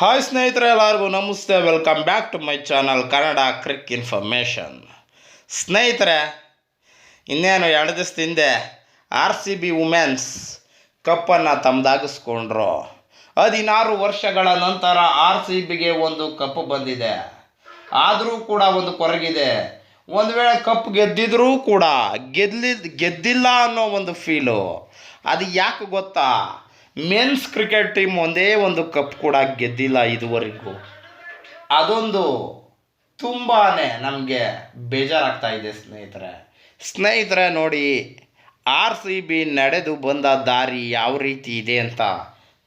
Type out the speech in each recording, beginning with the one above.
Hi ಸ್ನೇಹಿತರೆ ಎಲ್ಲರಿಗೂ ನಮಸ್ತೆ. Welcome back to my channel Kannada crick information ಸ್ನೇಹಿತರೆ, ಇನ್ನೇನು ಎರಡು ದಿವಸದ ಹಿಂದೆ ಆರ್ ಸಿ ಬಿ ವುಮೆನ್ಸ್ ಕಪ್ಪನ್ನು ತಮ್ಮದಾಗಿಸ್ಕೊಂಡ್ರು ಹದಿನಾರು ವರ್ಷಗಳ ನಂತರ ಆರ್ ಸಿ ಬಿಗೆ ಒಂದು ಕಪ್ ಬಂದಿದೆ. ಆದರೂ ಕೂಡ ಒಂದು ಕೊರಗಿದೆ. ಒಂದು ವೇಳೆ ಕಪ್ ಗೆದ್ದಿದ್ರೂ ಕೂಡ ಗೆದ್ಲಿ, ಗೆದ್ದಿಲ್ಲ ಅನ್ನೋ ಒಂದು ಫೀಲು ಅದು ಯಾಕೆ ಗೊತ್ತಾ? ಮೆನ್ಸ್ ಕ್ರಿಕೆಟ್ ಟೀಮ್ ಒಂದೇ ಒಂದು ಕಪ್ ಕೂಡ ಗೆದ್ದಿಲ್ಲ ಇದುವರೆಗೂ. ಅದೊಂದು ತುಂಬಾ ನಮಗೆ ಬೇಜಾರಾಗ್ತಾ ಇದೆ ಸ್ನೇಹಿತರೆ. ಸ್ನೇಹಿತರೆ ನೋಡಿ ಆರ್ ಸಿ ಬಿ ನಡೆದು ಬಂದ ದಾರಿ ಯಾವ ರೀತಿ ಇದೆ ಅಂತ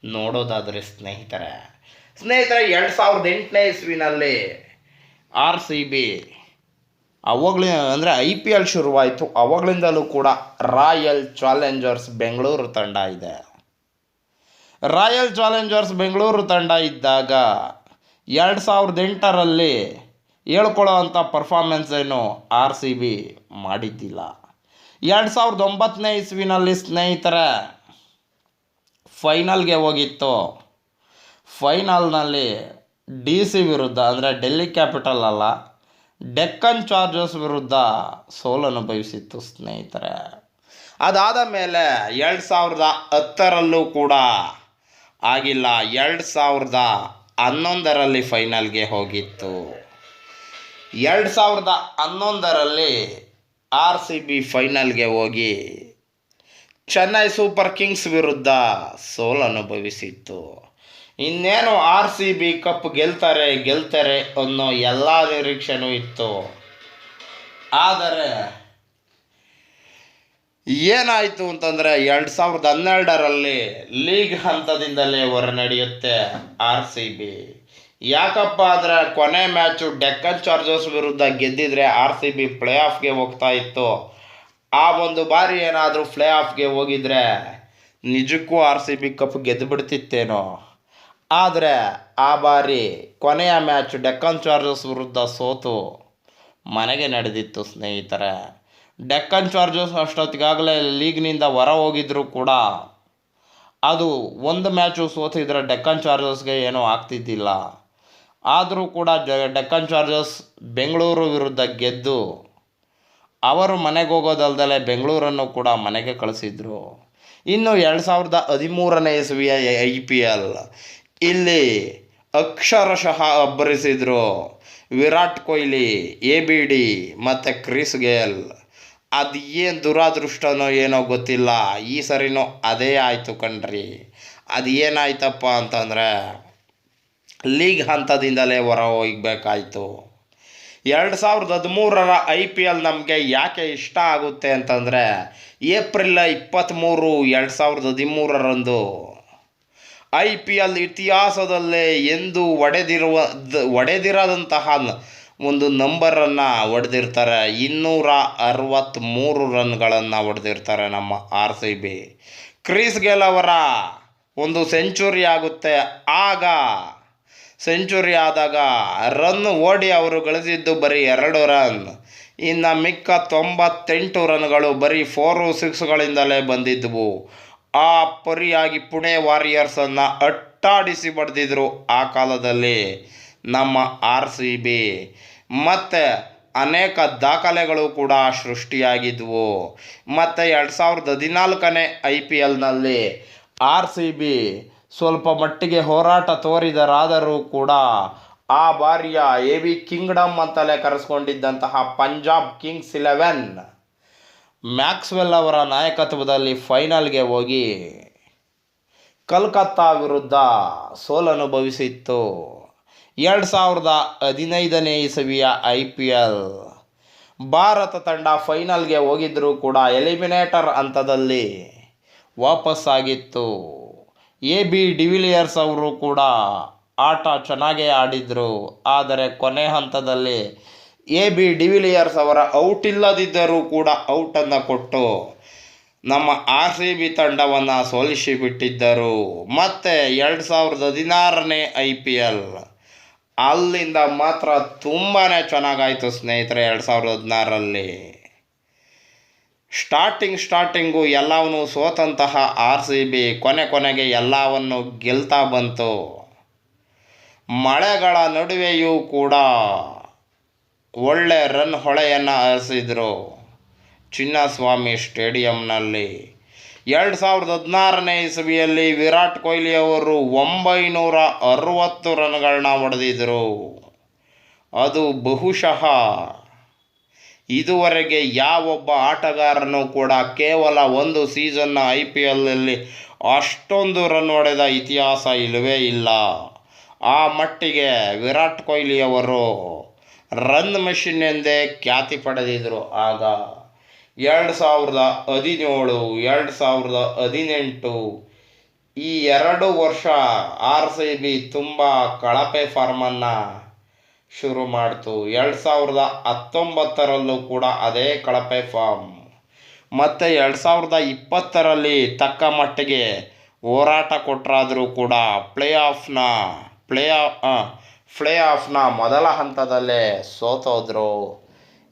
ನೋಡೋದಾದರೆ ಸ್ನೇಹಿತರೆ. ಸ್ನೇಹಿತರೆ, ಎರಡು ಸಾವಿರದ ಎಂಟನೇ ಇಸ್ವಿನಲ್ಲಿ ಆರ್ ಸಿ ಬಿ ಅವಾಗಲೇ ಅಂದರೆ ಐ ಪಿ ಎಲ್ ಶುರುವಾಯಿತು. ಅವಾಗಲಿಂದಲೂ ಕೂಡ ರಾಯಲ್ ಚಾಲೆಂಜರ್ಸ್ ಬೆಂಗಳೂರು ತಂಡ ಇದೆ. ರಾಯಲ್ ಚಾಲೆಂಜರ್ಸ್ ಬೆಂಗಳೂರು ತಂಡ ಇದ್ದಾಗ ಎರಡು ಸಾವಿರದ ಎಂಟರಲ್ಲಿ ಹೇಳ್ಕೊಳ್ಳೋ ಅಂಥ ಪರ್ಫಾರ್ಮೆನ್ಸ್ ಏನು ಆರ್ ಸಿ ಬಿ ಮಾಡಿದ್ದಿಲ್ಲ. ಎರಡು ಸಾವಿರದ ಒಂಬತ್ತನೇ ಇಸ್ವಿನಲ್ಲಿ ಸ್ನೇಹಿತರ, ಫೈನಲ್ಗೆ ಹೋಗಿತ್ತು. ಫೈನಲ್ನಲ್ಲಿ ಡಿ ಸಿ ವಿರುದ್ಧ, ಅಂದರೆ ಡೆಲ್ಲಿ ಕ್ಯಾಪಿಟಲ್ ಅಲ್ಲ, ಡೆಕ್ಕನ್ ಚಾರ್ಜರ್ಸ್ ವಿರುದ್ಧ ಸೋಲನುಭವಿಸಿತ್ತು ಸ್ನೇಹಿತರೆ. ಅದಾದ ಮೇಲೆ ಎರಡು ಸಾವಿರದ ಹತ್ತರಲ್ಲೂ ಕೂಡ ಆಗಿಲ್ಲ. ಎರಡು ಸಾವಿರದ ಹನ್ನೊಂದರಲ್ಲಿ ಫೈನಲ್ಗೆ ಹೋಗಿತ್ತು. ಎರಡು ಸಾವಿರದ ಹನ್ನೊಂದರಲ್ಲಿ ಆರ್ ಸಿ ಬಿ ಫೈನಲ್ಗೆ ಹೋಗಿ ಚೆನ್ನೈ ಸೂಪರ್ ಕಿಂಗ್ಸ್ ವಿರುದ್ಧ ಸೋಲು ಅನುಭವಿಸಿತ್ತು. ಇನ್ನೇನು ಆರ್ ಸಿ ಬಿ ಕಪ್ ಗೆಲ್ತಾರೆ ಗೆಲ್ತಾರೆ ಅನ್ನೋ ಎಲ್ಲ ನಿರೀಕ್ಷೆನೂ ಇತ್ತು. ಆದರೆ ಏನಾಯಿತು ಅಂತಂದರೆ ಎರಡು ಸಾವಿರದ ಹನ್ನೆರಡರಲ್ಲಿ ಲೀಗ್ ಹಂತದಿಂದಲೇ ಹೊರ ನಡೆಯುತ್ತೆ ಆರ್ ಸಿ ಬಿ. ಯಾಕಪ್ಪ ಅಂದರೆ ಕೊನೆ ಮ್ಯಾಚು ಡೆಕ್ಕನ್ ಚಾರ್ಜರ್ಸ್ ವಿರುದ್ಧ ಗೆದ್ದಿದ್ರೆ ಆರ್ ಸಿ ಬಿ ಪ್ಲೇ ಆಫ್ಗೆ ಹೋಗ್ತಾ ಇತ್ತು. ಆ ಒಂದು ಬಾರಿ ಏನಾದರೂ ಪ್ಲೇ ಆಫ್ಗೆ ಹೋಗಿದ್ರೆ ನಿಜಕ್ಕೂ ಆರ್ ಸಿ ಬಿ ಕಪ್ ಗೆದ್ದುಬಿಡ್ತಿತ್ತೇನೋ ಆದರೆ ಆ ಬಾರಿ ಕೊನೆಯ ಮ್ಯಾಚ್ ಡೆಕ್ಕನ್ ಚಾರ್ಜರ್ಸ್ ವಿರುದ್ಧ ಸೋತು ಮನೆಗೆ ನಡೆದಿತ್ತು ಸ್ನೇಹಿತರೆ. ಡೆಕ್ಕನ್ ಚಾರ್ಜರ್ಸ್ ಅಷ್ಟೊತ್ತಿಗಾಗಲೇ ಲೀಗ್ನಿಂದ ಹೊರ ಹೋಗಿದ್ರು ಕೂಡ. ಅದು ಒಂದು ಮ್ಯಾಚು ಸೋತಿದ್ರೆ ಡೆಕ್ಕನ್ ಚಾರ್ಜರ್ಸ್ಗೆ ಏನೂ ಆಗ್ತಿದ್ದಿಲ್ಲ. ಆದರೂ ಕೂಡ ಜ, ಡೆಕ್ಕನ್ ಚಾರ್ಜರ್ಸ್ ಬೆಂಗಳೂರು ವಿರುದ್ಧ ಗೆದ್ದು, ಅವರು ಮನೆಗೆ ಹೋಗೋದಲ್ದಲೆ ಬೆಂಗಳೂರನ್ನು ಕೂಡ ಮನೆಗೆ ಕಳಿಸಿದ್ರು. ಇನ್ನು ಎರಡು ಸಾವಿರದ ಹದಿಮೂರನೇ ಇಸ್ವಿಯ ಐ ಪಿ ಎಲ್ ಇಲ್ಲಿ ಅಕ್ಷರಶಃ ಅಬ್ಬರಿಸಿದ್ರು Virat Kohli, A B D ಮತ್ತು ಕ್ರಿಸ್ ಗೇಲ್. ಅದು ಏನು ದುರಾದೃಷ್ಟನೋ ಏನೋ ಗೊತ್ತಿಲ್ಲ. ಈ ಸರಿನೂ ಅದೇ ಆಯಿತು ಕಣ್ರಿ. ಅದು ಏನಾಯ್ತಪ್ಪ ಅಂತಂದರೆ, ಲೀಗ್ ಹಂತದಿಂದಲೇ ಹೊರ ಹೋಗಬೇಕಾಯ್ತು ಎರಡು ಸಾವಿರದ ಹದಿಮೂರರ ಐ ಪಿ ಎಲ್ ನಮಗೆ ಯಾಕೆ ಇಷ್ಟ ಆಗುತ್ತೆ ಅಂತಂದರೆ, ಏಪ್ರಿಲ್ ಇಪ್ಪತ್ತ್ಮೂರು ಎರಡು ಸಾವಿರದ ಹದಿಮೂರರಂದು ಐ ಪಿ ಎಲ್ ಇತಿಹಾಸದಲ್ಲೇ ಎಂದು ಒಡೆದಿರುವ, ಒಡೆದಿರದಂತಹ ಒಂದು ನಂಬರನ್ನು ಹೊಡೆದಿರ್ತಾರೆ ಇನ್ನೂರ ಅರವತ್ತ್ಮೂರು ರನ್ಗಳನ್ನು ಹೊಡೆದಿರ್ತಾರೆ ನಮ್ಮ R C B Chris Gayle ಅವರ ಒಂದು ಸೆಂಚುರಿ ಆಗುತ್ತೆ. ಆಗ ಸೆಂಚುರಿ ಆದಾಗ ರನ್ ಓಡಿ ಅವರು ಗಳಿಸಿದ್ದು ಬರೀ ಎರಡು ರನ್. ಇನ್ನು ಮಿಕ್ಕ ತೊಂಬತ್ತೆಂಟು ರನ್ಗಳು ಬರೀ ಫೋರು ಸಿಕ್ಸ್ಗಳಿಂದಲೇ ಬಂದಿದ್ದವು ಆ ಪರಿಯಾಗಿ ಪುಣೆ ವಾರಿಯರ್ಸನ್ನು ಅಟ್ಟಾಡಿಸಿ ಬಡ್ದಿದ್ರು ಆ ಕಾಲದಲ್ಲಿ ನಮ್ಮ ಆರ್ ಸಿ ಬಿ ಮತ್ತು ಅನೇಕ ದಾಖಲೆಗಳು ಕೂಡ ಸೃಷ್ಟಿಯಾಗಿದ್ವು. ಮತ್ತು ಎರಡು ಸಾವಿರದ ಹದಿನಾಲ್ಕನೇ ಐ ಪಿ ಎಲ್ನಲ್ಲಿ ಆರ್ ಸಿ ಬಿ ಸ್ವಲ್ಪ ಮಟ್ಟಿಗೆ ಹೋರಾಟ ತೋರಿದರಾದರೂ ಕೂಡ ಆ ಬಾರಿಯ ಎ ವಿ ಕಿಂಗ್ಡಮ್ ಅಂತಲೇ ಕರೆಸ್ಕೊಂಡಿದ್ದಂತಹ ಪಂಜಾಬ್ ಕಿಂಗ್ಸ್ ಇಲೆವೆನ್ ಮ್ಯಾಕ್ಸ್ವೆಲ್ ಅವರ ನಾಯಕತ್ವದಲ್ಲಿ ಫೈನಲ್ಗೆ ಹೋಗಿ ಕಲ್ಕತ್ತಾ ವಿರುದ್ಧ ಸೋಲನುಭವಿಸಿತ್ತು. ಎರಡು ಸಾವಿರದ ಹದಿನೈದನೇ ಇಸವಿಯ ಐ ಪಿ ಎಲ್. ಭಾರತ ತಂಡ ಫೈನಲ್ಗೆ ಹೋಗಿದ್ದರೂ ಕೂಡ ಎಲಿಮಿನೇಟರ್ ಹಂತದಲ್ಲಿ ವಾಪಸ್ಸಾಗಿತ್ತು. ಎ ಬಿ ಡಿವಿಲಿಯರ್ಸ್ ಅವರು ಕೂಡ ಆಟ ಚೆನ್ನಾಗೇ ಆಡಿದರು. ಆದರೆ ಕೊನೆ ಹಂತದಲ್ಲಿ ಎ ಬಿ ಡಿವಿಲಿಯರ್ಸ್ ಅವರ ಔಟ್ ಇಲ್ಲದಿದ್ದರೂ ಕೂಡ ಔಟನ್ನು ಕೊಟ್ಟು ನಮ್ಮ ಆರ್ ಸಿ ಬಿ ತಂಡವನ್ನು ಸೋಲಿಸಿಬಿಟ್ಟಿದ್ದರು. ಮತ್ತು ಎರಡು ಸಾವಿರದ ಹದಿನಾರನೇ ಐ ಪಿ ಎಲ್. ಅಲ್ಲಿಂದ ಮಾತ್ರ ತುಂಬಾ ಚೆನ್ನಾಗಾಯಿತು ಸ್ನೇಹಿತರೆ ಎರಡು ಸಾವಿರದ ಹದಿನಾರರಲ್ಲಿ. ಸ್ಟಾರ್ಟಿಂಗ್ ಸ್ಟಾರ್ಟಿಂಗು ಎಲ್ಲವನ್ನು ಸೋತಂತಹ ಆರ್ ಸಿ ಬಿ ಕೊನೆ ಕೊನೆಗೆ ಎಲ್ಲವನ್ನು ಗೆಲ್ತಾ ಬಂತು. ಮಳೆಗಳ ನಡುವೆಯೂ ಕೂಡ ಒಳ್ಳೆ ರನ್ ಹೊಳೆಯನ್ನು ಹರಿಸಿದರು ಚಿನ್ನಸ್ವಾಮಿ ಸ್ಟೇಡಿಯಂನಲ್ಲಿ. ಎರಡು ಸಾವಿರದ ಹದಿನಾರನೇ ಇಸವಿಯಲ್ಲಿ ವಿರಾಟ್ ಕೊಹ್ಲಿ ಅವರು ಒಂಬೈನೂರ ಅರುವತ್ತು ರನ್ಗಳನ್ನ ಹೊಡೆದಿದ್ದರು ಅದು ಬಹುಶಃ ಇದುವರೆಗೆ ಯಾವೊಬ್ಬ ಆಟಗಾರನು ಕೂಡ ಕೇವಲ ಒಂದು ಸೀಸನ್ನ ಐ ಪಿ ಎಲ್ನಲ್ಲಿ ಅಷ್ಟೊಂದು ರನ್ ಹೊಡೆದ ಇತಿಹಾಸ ಇಲ್ಲವೇ ಇಲ್ಲ. ಆ ಮಟ್ಟಿಗೆ ವಿರಾಟ್ ಕೊಹ್ಲಿಯವರು ರನ್ ಮೆಷಿನ್ ಎಂದೇ ಖ್ಯಾತಿ ಪಡೆದಿದ್ದರು ಆಗ ಎರಡು ಸಾವಿರದ ಹದಿನೇಳು, ಎರಡು ಸಾವಿರದ ಹದಿನೆಂಟು. ಈ ಎರಡು ವರ್ಷ ಆರ್ ಸಿ ಬಿ ತುಂಬ ಕಳಪೆ ಫಾರ್ಮನ್ನು ಶುರು ಮಾಡಿತು. ಎರಡು ಸಾವಿರದ ಹತ್ತೊಂಬತ್ತರಲ್ಲೂ ಕೂಡ ಅದೇ ಕಳಪೆ ಫಾರ್ಮ್. ಮತ್ತು ಎರಡು ಸಾವಿರದ ಇಪ್ಪತ್ತರಲ್ಲಿ ತಕ್ಕ ಮಟ್ಟಿಗೆ ಹೋರಾಟ ಕೊಟ್ಟರಾದರೂ ಕೂಡ ಪ್ಲೇ ಆಫ್ನ ಪ್ಲೇ ಆಫ್ ಪ್ಲೇ ಆಫ್ನ ಮೊದಲ ಹಂತದಲ್ಲೇ ಸೋತೋದ್ರು.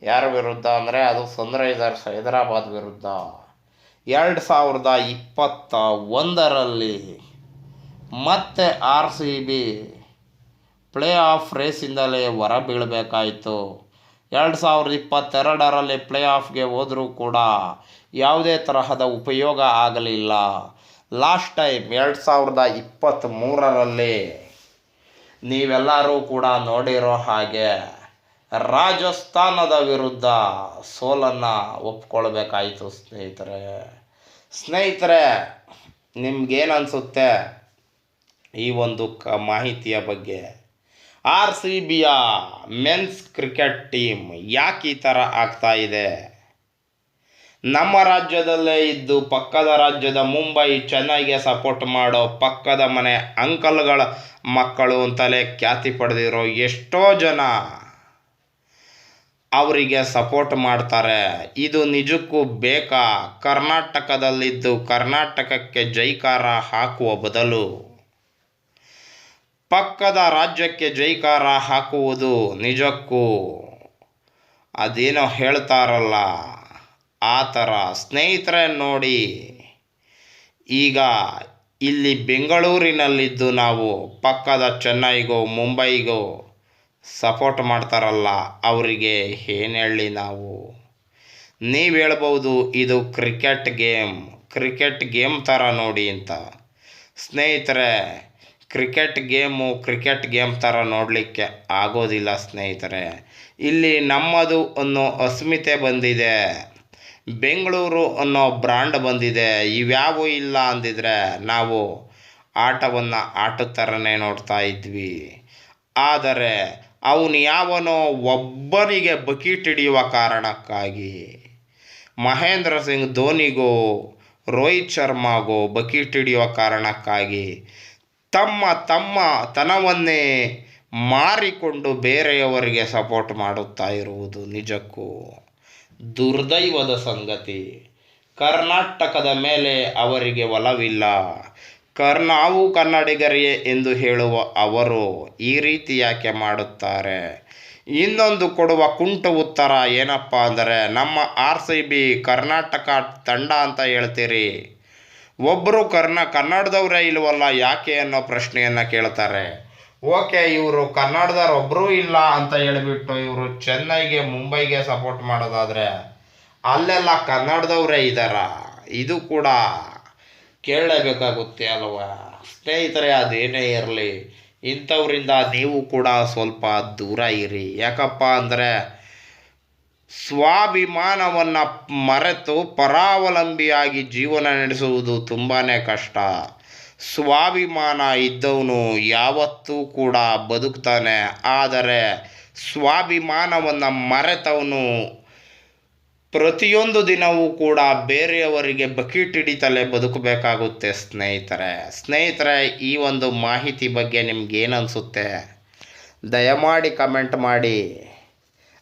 ಯಾರ ವಿರುದ್ಧ ಅಂದರೆ ಅದು ಸನ್ರೈಸರ್ಸ್ ಹೈದರಾಬಾದ್ ವಿರುದ್ಧ. ಎರಡು ಸಾವಿರದ ಇಪ್ಪತ್ತ ಒಂದರಲ್ಲಿ ಮತ್ತೆ R C B play off ರೇಸಿಂದಲೇ ಹೊರ ಬೀಳಬೇಕಾಯಿತು. ಎರಡು ಸಾವಿರದ ಇಪ್ಪತ್ತೆರಡರಲ್ಲಿ ಪ್ಲೇ ಆಫ್ಗೆ ಹೋದರೂ ಕೂಡ ಯಾವುದೇ ತರಹದ ಉಪಯೋಗ ಆಗಲಿಲ್ಲ. ಲಾಸ್ಟ್ ಟೈಮ್ ಎರಡು ಸಾವಿರದ ಇಪ್ಪತ್ತ್ಮೂರರಲ್ಲಿ ನೀವೆಲ್ಲರೂ ಕೂಡ ನೋಡಿರೋ ಹಾಗೆ ರಾಜಸ್ಥಾನದ ವಿರುದ್ಧ ಸೋಲನ್ನು ಒಪ್ಕೊಳ್ಬೇಕಾಯಿತು ಸ್ನೇಹಿತರೆ. ಸ್ನೇಹಿತರೆ ನಿಮ್ಗೇನು ಅನಿಸುತ್ತೆ ಈ ಒಂದು ಕ ಮಾಹಿತಿಯ ಬಗ್ಗೆ? ಆರ್ ಸಿ ಬಿಯ ಮೆನ್ಸ್ ಕ್ರಿಕೆಟ್ ಟೀಮ್ ಯಾಕೆ ಈ ಥರ ಆಗ್ತಾ ಇದೆ? ನಮ್ಮ ರಾಜ್ಯದಲ್ಲೇ ಇದ್ದು ಪಕ್ಕದ ರಾಜ್ಯದ ಮುಂಬೈ ಚೆನ್ನೈಗೆ ಸಪೋರ್ಟ್ ಮಾಡೋ ಪಕ್ಕದ ಮನೆ ಅಂಕಲ್ಗಳ ಮಕ್ಕಳು ಅಂತಲೇ ಖ್ಯಾತಿ ಪಡೆದಿರೋ ಎಷ್ಟೋ ಜನ ಅವರಿಗೆ ಸಪೋರ್ಟ್ ಮಾಡ್ತಾರೆ. ಇದು ನಿಜಕ್ಕೂ ಬೇಕಾ? ಕರ್ನಾಟಕದಲ್ಲಿದ್ದು ಕರ್ನಾಟಕಕ್ಕೆ ಜೈಕಾರ ಹಾಕುವ ಬದಲು. ಪಕ್ಕದ ರಾಜ್ಯಕ್ಕೆ ಜೈಕಾರ ಹಾಕುವುದು ನಿಜಕ್ಕೂ ಅದೇನೋ ಹೇಳ್ತಾರಲ್ಲ. ಆ ಥರ ಸ್ನೇಹಿತರೆ ನೋಡಿ. ಈಗ ಇಲ್ಲಿ ಬೆಂಗಳೂರಿನಲ್ಲಿದ್ದು ನಾವು ಪಕ್ಕದ ಚೆನ್ನೈಗೋ, ಮುಂಬೈಗೋ ಸಪೋರ್ಟ್ ಮಾಡ್ತಾರಲ್ಲ, ಅವರಿಗೆ ಏನು ಹೇಳಿ ನಾವು? ನೀವು ಹೇಳ್ಬೋದು ಇದು ಕ್ರಿಕೆಟ್ ಗೇಮ್ ಕ್ರಿಕೆಟ್ ಗೇಮ್ ಥರ ನೋಡಿ ಅಂತ. ಸ್ನೇಹಿತರೆ, ಕ್ರಿಕೆಟ್ ಗೇಮು ಕ್ರಿಕೆಟ್ ಗೇಮ್ ಥರ ನೋಡಲಿಕ್ಕೆ ಆಗೋದಿಲ್ಲ ಸ್ನೇಹಿತರೆ. ಇಲ್ಲಿ ನಮ್ಮದು ಅನ್ನೋ ಅಸ್ಮಿತೆ ಬಂದಿದೆ. ಬೆಂಗಳೂರು ಅನ್ನೋ ಬ್ರ್ಯಾಂಡ್ ಬಂದಿದೆ. ಇವ್ಯಾವೂ ಇಲ್ಲ ಅಂದಿದ್ರೆ ನಾವು ಆಟವನ್ನು ಆಟದ ಥರನೇ ನೋಡ್ತಾ ಇದ್ವಿ. ಆದರೆ ಅವನು ಯಾವನೋ ಒಬ್ಬನಿಗೆ ಬಕೀಟ್ ಹಿಡಿಯುವ ಕಾರಣಕ್ಕಾಗಿ. ಮಹೇಂದ್ರ ಸಿಂಗ್ ಧೋನಿಗೋ, ರೋಹಿತ್ ಶರ್ಮಾಗೋ ಬಕೀಟ್ ಹಿಡಿಯುವ ಕಾರಣಕ್ಕಾಗಿ ತಮ್ಮ ತಮ್ಮ ತನವನ್ನೇ ಮಾರಿಕೊಂಡು ಬೇರೆಯವರಿಗೆ ಸಪೋರ್ಟ್ ಮಾಡುತ್ತಾ ಇರುವುದು ನಿಜಕ್ಕೂ ದುರ್ದೈವದ ಸಂಗತಿ. ಕರ್ನಾಟಕದ ಮೇಲೆ ಅವರಿಗೆ ಒಲವಿಲ್ಲ. ಕರ್, ನಾವು ಕನ್ನಡಿಗರೇ ಎಂದು ಹೇಳುವ ಅವರು ಈ ರೀತಿ ಯಾಕೆ ಮಾಡುತ್ತಾರೆ? ಇನ್ನೊಂದು ಕೊಡುವ ಕುಂಟ ಉತ್ತರ ಏನಪ್ಪ ಅಂದರೆ, ನಮ್ಮ ಆರ್ ಸಿ ಬಿ ಕರ್ನಾಟಕ ತಂಡ ಅಂತ ಹೇಳ್ತೀರಿ. ಒಬ್ಬರು ಕರ್ನ, ಕನ್ನಡದವರೇ ಇಲ್ವಲ್ಲ ಯಾಕೆ ಅನ್ನೋ ಪ್ರಶ್ನೆಯನ್ನು ಕೇಳ್ತಾರೆ. ಓಕೆ, ಇವರು ಕನ್ನಡದವ್ರು ಒಬ್ಬರೂ ಇಲ್ಲ ಅಂತ ಹೇಳಿಬಿಟ್ಟು ಇವರು ಚೆನ್ನೈಗೆ, ಮುಂಬೈಗೆ ಸಪೋರ್ಟ್ ಮಾಡೋದಾದರೆ ಅಲ್ಲೆಲ್ಲ ಕನ್ನಡದವರೇ ಇದ್ದಾರಾ? ಇದು ಕೂಡ ಕೇಳಲೇಬೇಕಾಗುತ್ತೆ ಅಲ್ವಾ? ಸ್ನೇಹಿತರೆ, ಅದೇನೇ ಇರಲಿ, ಇಂಥವರಿಂದ ನೀವು ಕೂಡ ಸ್ವಲ್ಪ ದೂರ ಇರಿ. ಯಾಕಪ್ಪ ಅಂದರೆ, ಸ್ವಾಭಿಮಾನವನ್ನು ಮರೆತು ಪರಾವಲಂಬಿಯಾಗಿ ಜೀವನ ನಡೆಸುವುದು ತುಂಬಾ ಕಷ್ಟ. ಸ್ವಾಭಿಮಾನ ಇದ್ದವನು ಯಾವತ್ತೂ ಕೂಡ ಬದುಕ್ತಾನೆ. ಆದರೆ, ಸ್ವಾಭಿಮಾನವನ್ನು ಮರೆತವನು ಪ್ರತಿಯೊಂದು ದಿನವೂ ಕೂಡ ಬೇರೆಯವರಿಗೆ ಬಕೀಟ್ ಹಿಡಿತಲೇ ಬದುಕಬೇಕಾಗುತ್ತೆ ಸ್ನೇಹಿತರೆ. ಸ್ನೇಹಿತರೆ, ಈ ಒಂದು ಮಾಹಿತಿ ಬಗ್ಗೆ ನಿಮ್ಗೇನು ಅನಿಸುತ್ತೆ? ದಯಮಾಡಿ ಕಮೆಂಟ್ ಮಾಡಿ.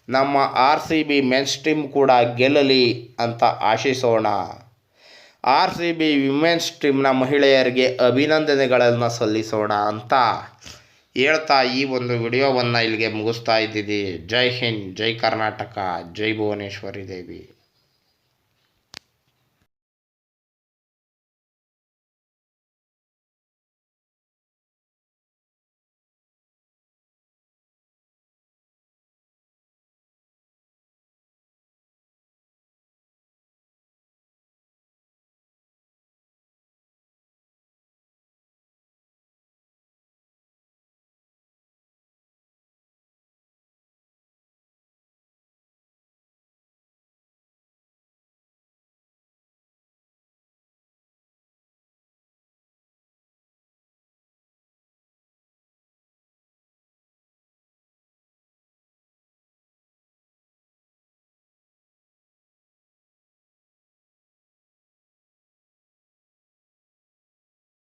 ನಮ್ಮ R C B men's team ಕೂಡ ಗೆಲ್ಲಲಿ ಅಂತ ಆಶಿಸೋಣ. ಆರ್ ಸಿ ಬಿ ವಿಮೆನ್ಸ್ ಟೀಮ್ನ ಮಹಿಳೆಯರಿಗೆ ಅಭಿನಂದನೆಗಳನ್ನು ಸಲ್ಲಿಸೋಣ ಅಂತ. ಹೇಳ್ತಾ ಈ ಒಂದು ವಿಡಿಯೋವನ್ನು ಇಲ್ಲಿಗೆ ಮುಗಿಸ್ತಾ ಇದ್ದೀವಿ. ಜೈ ಹಿಂದ್ ಜೈ ಕರ್ನಾಟಕ ಜೈ ಭುವನೇಶ್ವರಿ ದೇವಿ.